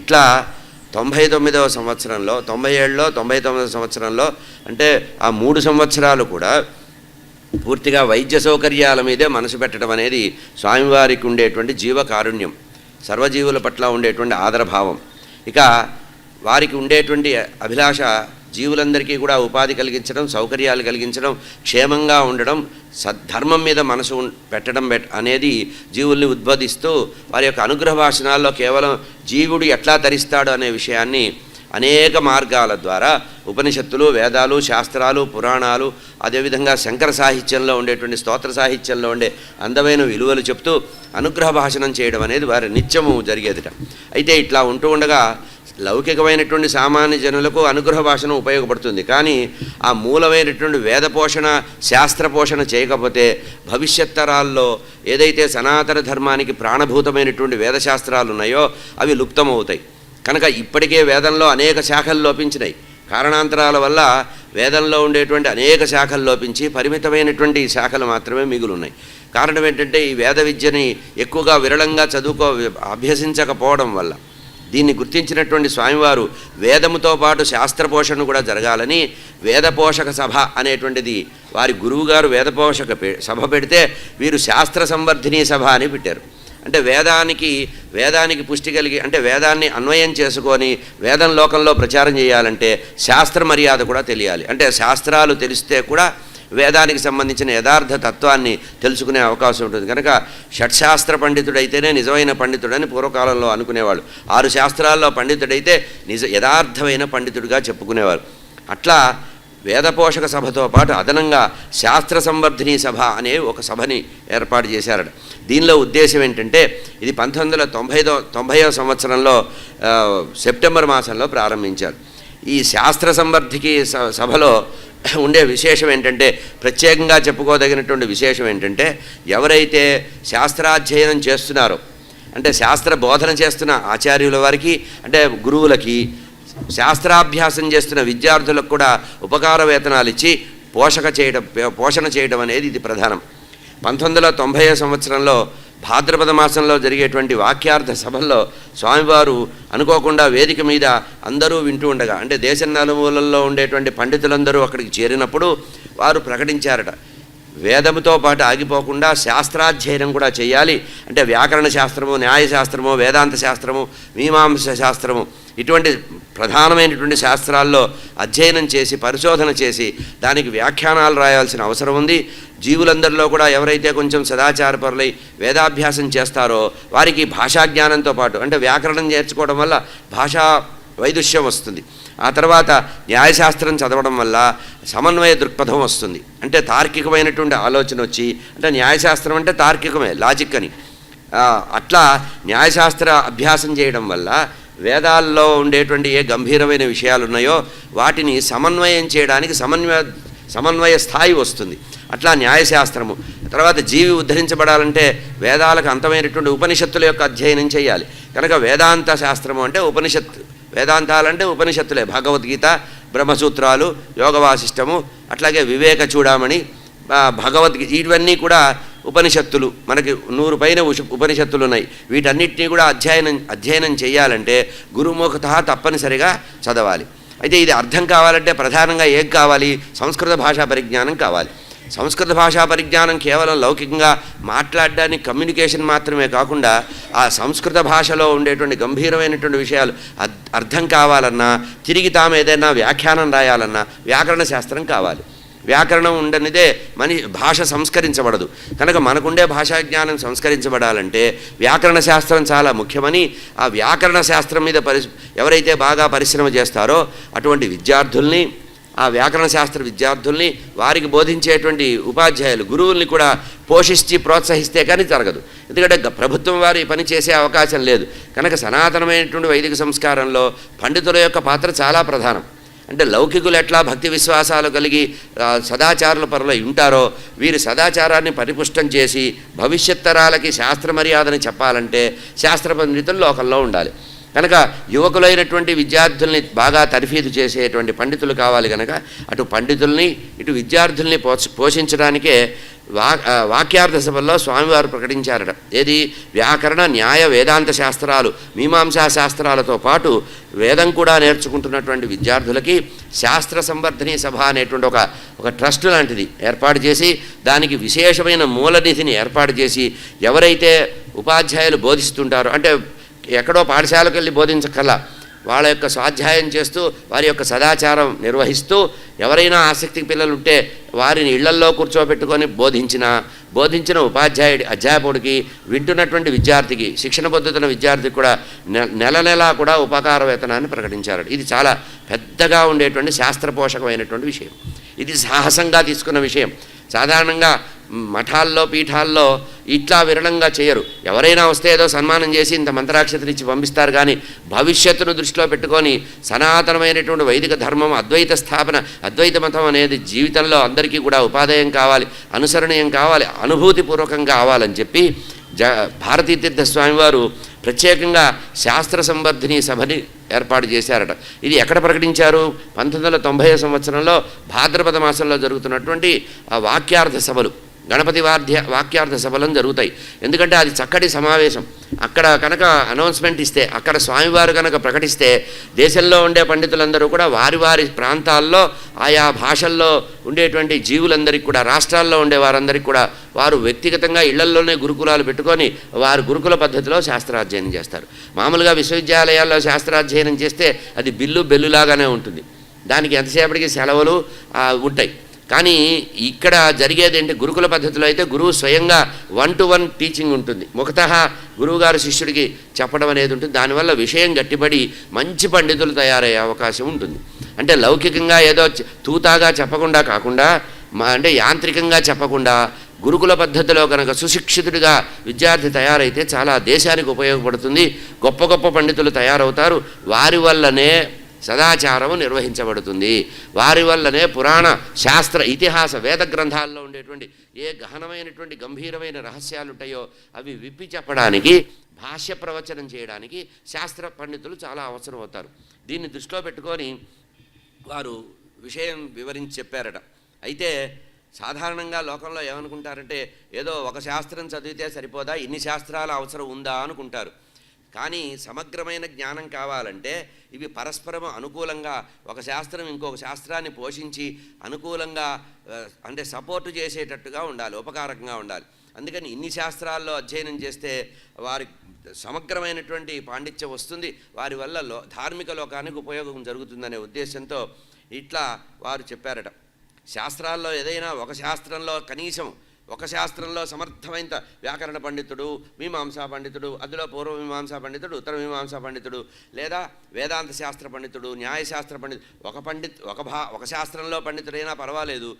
ఇట్లా తొంభై తొమ్మిదవ సంవత్సరంలో తొంభై ఏడులో తొంభై తొమ్మిదవ సంవత్సరంలో అంటే ఆ మూడు సంవత్సరాలు కూడా పూర్తిగా వైద్య సౌకర్యాల మీదే మనసు పెట్టడం అనేది స్వామివారికి ఉండేటువంటి జీవకారుణ్యం సర్వజీవుల పట్ల ఉండేటువంటి ఆదరభావం. ఇక వారికి ఉండేటువంటి అభిలాష జీవులందరికీ కూడా ఉపాధి కలిగించడం సౌకర్యాలు కలిగించడం క్షేమంగా ఉండడం సద్ధర్మం మీద మనసు పెట్టడం అనేది జీవుల్ని ఉద్బోధిస్తూ వారి యొక్క అనుగ్రహ భాషణాల్లో కేవలం జీవుడు ఎట్లా తరిస్తాడు అనే విషయాన్ని అనేక మార్గాల ద్వారా ఉపనిషత్తులు వేదాలు శాస్త్రాలు పురాణాలు అదేవిధంగా శంకర సాహిత్యంలో ఉండేటువంటి స్తోత్ర సాహిత్యంలో ఉండే అందమైన విలువలు చెప్తూ అనుగ్రహ భాషణం చేయడం అనేది వారి నిత్యము జరిగేదిట. అయితే ఇట్లా ఉంటూ ఉండగా లౌకికమైనటువంటి సామాన్య జనులకు అనుగ్రహ భాషను ఉపయోగపడుతుంది. కానీ ఆ మూలమైనటువంటి వేద పోషణ శాస్త్ర పోషణ చేయకపోతే భవిష్యత్ తరాల్లో ఏదైతే సనాతన ధర్మానికి ప్రాణభూతమైనటువంటి వేదశాస్త్రాలు ఉన్నాయో అవి లుప్తమవుతాయి. కనుక ఇప్పటికే వేదంలో అనేక శాఖలు లోపించినాయి. కారణాంతరాల వల్ల వేదంలో ఉండేటువంటి అనేక శాఖలు లోపించి పరిమితమైనటువంటి శాఖలు మాత్రమే మిగులున్నాయి. కారణం ఏంటంటే ఈ వేద విద్యని ఎక్కువగా విరళంగా చదువుకో అభ్యసించకపోవడం వల్ల. దీన్ని గుర్తించినటువంటి స్వామివారు వేదముతో పాటు శాస్త్ర పోషణ కూడా జరగాలని వేదపోషక సభ అనేటువంటిది వారి గురువుగారు వేదపోషక పె- సభ పెడితే వీరు శాస్త్ర సంవర్ధిని సభ అని పెట్టారు. అంటే వేదానికి వేదానికి పుష్టి కలిగి అంటే వేదాన్ని అన్వయం చేసుకొని వేదం లోకంలో ప్రచారం చేయాలంటే శాస్త్ర మర్యాద కూడా తెలియాలి. అంటే శాస్త్రాలు తెలిస్తే కూడా వేదానికి సంబంధించిన యథార్థ తత్వాన్ని తెలుసుకునే అవకాశం ఉంటుంది. కనుక షట్శాస్త్ర పండితుడైతేనే నిజమైన పండితుడని పూర్వకాలంలో అనుకునేవాళ్ళు. ఆరు శాస్త్రాల్లో పండితుడైతే నిజ యథార్థమైన పండితుడిగా చెప్పుకునేవారు. అట్లా వేదపోషక సభతో పాటు అదనంగా శాస్త్ర సంవర్ధిని సభ అనే ఒక సభని ఏర్పాటు చేశారట. దీనిలో ఉద్దేశం ఏంటంటే ఇది పంతొమ్మిది వందల తొంభై తొంభైవ సంవత్సరంలో సెప్టెంబర్ మాసంలో ప్రారంభించారు. ఈ శాస్త్ర సంవర్ధికి స- సభలో ఉండే విశేషం ఏంటంటే ప్రత్యేకంగా చెప్పుకోదగినటువంటి విశేషం ఏంటంటే ఎవరైతే శాస్త్రాధ్యయనం చేస్తున్నారో అంటే శాస్త్ర బోధన చేస్తున్న ఆచార్యుల వారికి అంటే గురువులకి శాస్త్రాభ్యాసం చేస్తున్న విద్యార్థులకు కూడా ఉపకార వేతనాలు ఇచ్చి పోషక చేయడం పోషణ చేయడం అనేది ఇది ప్రధానం. పంతొమ్మిది వందల తొంభై సంవత్సరంలో భాద్రపద మాసంలో జరిగేటువంటి వాక్యార్థ సభల్లో స్వామివారు అనుకోకుండా వేదిక మీద అందరూ వింటూ ఉండగా అంటే దేశం నలుమూలల్లో ఉండేటువంటి పండితులందరూ అక్కడికి చేరినప్పుడు వారు ప్రకటించారట. వేదముతో పాటు ఆగిపోకుండా శాస్త్రాధ్యయనం కూడా చేయాలి. అంటే వ్యాకరణ శాస్త్రము న్యాయశాస్త్రము వేదాంత శాస్త్రము మీమాంస శాస్త్రము ఇటువంటి ప్రధానమైనటువంటి శాస్త్రాల్లో అధ్యయనం చేసి పరిశోధన చేసి దానికి వ్యాఖ్యానాలు రాయాల్సిన అవసరం ఉంది. జీవులందరిలో కూడా ఎవరైతే కొంచెం సదాచారపరులై వేదాభ్యాసం చేస్తారో వారికి భాషా జ్ఞానంతో పాటు అంటే వ్యాకరణం నేర్చుకోవడం వల్ల భాషా వైదుష్యం వస్తుంది. ఆ తర్వాత న్యాయశాస్త్రం చదవడం వల్ల సమన్వయ దృక్పథం వస్తుంది. అంటే తార్కికమైనటువంటి ఆలోచన వచ్చి అంటే న్యాయశాస్త్రం అంటే తార్కికమే లాజిక్ అని. అట్లా న్యాయశాస్త్ర అభ్యాసం చేయడం వల్ల వేదాల్లో ఉండేటువంటి ఏ గంభీరమైన విషయాలు ఉన్నాయో వాటిని సమన్వయం చేయడానికి సమన్వయ సమన్వయ స్థాయి వస్తుంది. అట్లా న్యాయశాస్త్రము. తర్వాత జీవి ఉద్ధరించబడాలంటే వేదాలకు అంతమైనటువంటి ఉపనిషత్తుల యొక్క అధ్యయనం చేయాలి. కనుక వేదాంత శాస్త్రము అంటే ఉపనిషత్తు వేదాంతాలంటే ఉపనిషత్తులే. భగవద్గీత బ్రహ్మసూత్రాలు యోగ వాసిష్టము అట్లాగే వివేక చూడామణి భగవద్గీత ఇవన్నీ కూడా ఉపనిషత్తులు. మనకి నూరు పైన ఉష- ఉపనిషత్తులు ఉన్నాయి. వీటన్నిటినీ కూడా అధ్యయనం అధ్యయనం చేయాలంటే గురుముఖత తప్పనిసరిగా చదవాలి. అయితే ఇది అర్థం కావాలంటే ప్రధానంగా ఏం కావాలి? సంస్కృత భాషా పరిజ్ఞానం కావాలి. సంస్కృత భాషా పరిజ్ఞానం కేవలం లౌకికంగా మాట్లాడడానికి కమ్యూనికేషన్ మాత్రమే కాకుండా ఆ సంస్కృత భాషలో ఉండేటువంటి గంభీరమైనటువంటి విషయాలు అర్థం కావాలన్నా తిరిగి తాము ఏదైనా వ్యాఖ్యానం రాయాలన్నా వ్యాకరణ శాస్త్రం కావాలి. వ్యాకరణం ఉండనిదే మని భాష సంస్కరించబడదు. కనుక మనకుండే భాషా జ్ఞానం సంస్కరించబడాలంటే వ్యాకరణ శాస్త్రం చాలా ముఖ్యమని ఆ వ్యాకరణ శాస్త్రం మీద పరి ఎవరైతే బాగా పరిశ్రమ చేస్తారో అటువంటి విద్యార్థుల్ని ఆ వ్యాకరణ శాస్త్ర విద్యార్థుల్ని వారికి బోధించేటువంటి ఉపాధ్యాయులు గురువుల్ని కూడా పోషించి ప్రోత్సహిస్తే కానీ జరగదు. ఎందుకంటే గ- ప్రభుత్వం వారు పని చేసే అవకాశం లేదు. కనుక సనాతనమైనటువంటి వైదిక సంస్కారంలో పండితుల యొక్క పాత్ర చాలా ప్రధానం. అంటే లౌకికులు ఎట్లా భక్తి విశ్వాసాలు కలిగి సదాచారుల పరులై ఉంటారో వీరి సదాచారాన్ని పరిపుష్టం చేసి భవిష్యత్ తరాలకి శాస్త్ర మర్యాదని చెప్పాలంటే శాస్త్ర పండితులు లోకల్లో ఉండాలి. కనుక యువకులైనటువంటి విద్యార్థుల్ని బాగా తర్ఫీదు చేసేటువంటి పండితులు కావాలి కనుక అటు పండితుల్ని ఇటు విద్యార్థుల్ని పోష పోషించడానికే వా వాక్యార్థ సభల్లో స్వామివారు ప్రకటించారట. ఏది? వ్యాకరణ న్యాయ వేదాంత శాస్త్రాలు మీమాంసా శాస్త్రాలతో పాటు వేదం కూడా నేర్చుకుంటున్నటువంటి విద్యార్థులకి శాస్త్ర సంవర్ధని సభ అనేటువంటి ఒక ఒక ట్రస్ట్ లాంటిది ఏర్పాటు చేసి దానికి విశేషమైన మూలనిధిని ఏర్పాటు చేసి ఎవరైతే ఉపాధ్యాయులు బోధిస్తుంటారో అంటే ఎక్కడో పాఠశాలకు వెళ్ళి బోధించకల్లా వాళ్ళ యొక్క స్వాధ్యాయం చేస్తూ వారి యొక్క సదాచారం నిర్వహిస్తూ ఎవరైనా ఆసక్తి పిల్లలు ఉంటే వారిని ఇళ్ళల్లో కూర్చోబెట్టుకొని బోధించిన బోధించిన ఉపాధ్యాయుడి అధ్యాపకుడికి వింటున్నటువంటి విద్యార్థికి శిక్షణ పొందుతున్న విద్యార్థికి కూడా నె- నెల నెలా కూడా ఉపకార వేతనాన్ని ప్రకటించారు ఇది చాలా పెద్దగా ఉండేటువంటి శాస్త్రపోషకమైనటువంటి విషయం. ఇది సాహసంగా తీసుకున్న విషయం. సాధారణంగా మఠాల్లో పీఠాల్లో ఇట్లా విరళంగా చేయరు. ఎవరైనా వస్తే ఏదో సన్మానం చేసి ఇంత మంత్రాక్షతలు ఇచ్చి పంపిస్తారు కానీ భవిష్యత్తును దృష్టిలో పెట్టుకొని సనాతనమైనటువంటి వైదిక ధర్మం అద్వైత స్థాపన అద్వైత మతం అనేది జీవితంలో అందరికీ కూడా ఉపాధేయం కావాలి అనుసరణీయం కావాలి అనుభూతిపూర్వకం కావాలని చెప్పి జ భారతీ తీర్థ స్వామివారు ప్రత్యేకంగా శాస్త్ర సంవర్ధిని సభని ఏర్పాటు చేశారట. ఇది ఎక్కడ ప్రకటించారు? పంతొమ్మిది వందల తొంభై సంవత్సరంలో భాద్రపద మాసంలో జరుగుతున్నటువంటి ఆ వాక్యార్థ సభలు. గణపతి వాద్య వాక్యార్థ సభలను జరుగుతాయి. ఎందుకంటే అది చక్కటి సమావేశం. అక్కడ కనుక అనౌన్స్మెంట్ ఇస్తే అక్కడ స్వామివారు కనుక ప్రకటిస్తే దేశంలో ఉండే పండితులందరూ కూడా వారి వారి ప్రాంతాల్లో ఆయా భాషల్లో ఉండేటువంటి జీవులందరికీ కూడా రాష్ట్రాల్లో ఉండే వారందరికీ కూడా వారు వ్యక్తిగతంగా ఇళ్ళల్లోనే గురుకులాలు పెట్టుకొని వారు గురుకుల పద్ధతిలో శాస్త్రాధ్యయనం చేస్తారు. మామూలుగా విశ్వవిద్యాలయాల్లో శాస్త్రాధ్యయనం చేస్తే అది బిల్లు బెల్లులాగానే ఉంటుంది. దానికి ఎంతసేపటికి సెలవులు ఉంటాయి. కానీ ఇక్కడ జరిగేది ఏంటి? గురుకుల పద్ధతిలో అయితే గురువు స్వయంగా వన్ టు వన్ టీచింగ్ ఉంటుంది. ముఖత గురువుగారు శిష్యుడికి చెప్పడం అనేది ఉంటుంది. దానివల్ల విషయం గట్టిపడి మంచి పండితులు తయారయ్యే అవకాశం ఉంటుంది. అంటే లౌకికంగా ఏదో తూతాగా చెప్పకుండా కాకుండా మా అంటే యాంత్రికంగా చెప్పకుండా గురుకుల పద్ధతిలో కనుక సుశిక్షితుడిగా విద్యార్థి తయారైతే చాలా దేశానికి ఉపయోగపడుతుంది. గొప్ప గొప్ప పండితులు తయారవుతారు. వారి వల్లనే సదాచారము నిర్వహించబడుతుంది. వారి వల్లనే పురాణ శాస్త్ర ఇతిహాస వేద గ్రంథాల్లో ఉండేటువంటి ఏ గహనమైనటువంటి గంభీరమైన రహస్యాలు ఉంటాయో అవి విప్పి చెప్పడానికి భాష్య ప్రవచనం చేయడానికి శాస్త్ర పండితులు చాలా అవసరం అవుతారు. దీన్ని దృష్టిలో పెట్టుకొని వారు విషయం వివరించి చెప్పారట. అయితే సాధారణంగా లోకంలో ఏమనుకుంటారంటే ఏదో ఒక శాస్త్రం చదివితే సరిపోదా? ఇన్ని శాస్త్రాల అవసరం ఉందా? అనుకుంటారు. కానీ సమగ్రమైన జ్ఞానం కావాలంటే ఇవి పరస్పరం అనుకూలంగా ఒక శాస్త్రం ఇంకొక శాస్త్రాన్ని పోషించి అనుకూలంగా అంటే సపోర్టు చేసేటట్టుగా ఉండాలి ఉపకారకంగా ఉండాలి. అందుకని ఇన్ని శాస్త్రాల్లో అధ్యయనం చేస్తే వారి సమగ్రమైనటువంటి పాండిత్యం వస్తుంది. వారి వల్ల లో ధార్మిక లోకానికి ఉపయోగం జరుగుతుందనే ఉద్దేశంతో ఇట్లా వారు చెప్పారట. శాస్త్రాల్లో ఏదైనా ఒక శాస్త్రంలో కనీసం ఒక శాస్త్రంలో సమర్థమైన వ్యాకరణ పండితుడు మీమాంసా పండితుడు అందులో పూర్వ మీమాంసా పండితుడు ఉత్తర మీమాంసా పండితుడు లేదా వేదాంత శాస్త్ర పండితుడు న్యాయశాస్త్ర పండితుడు ఒక పండిత్ ఒక భా ఒక శాస్త్రంలో పండితుడైనా పర్వాలేదు.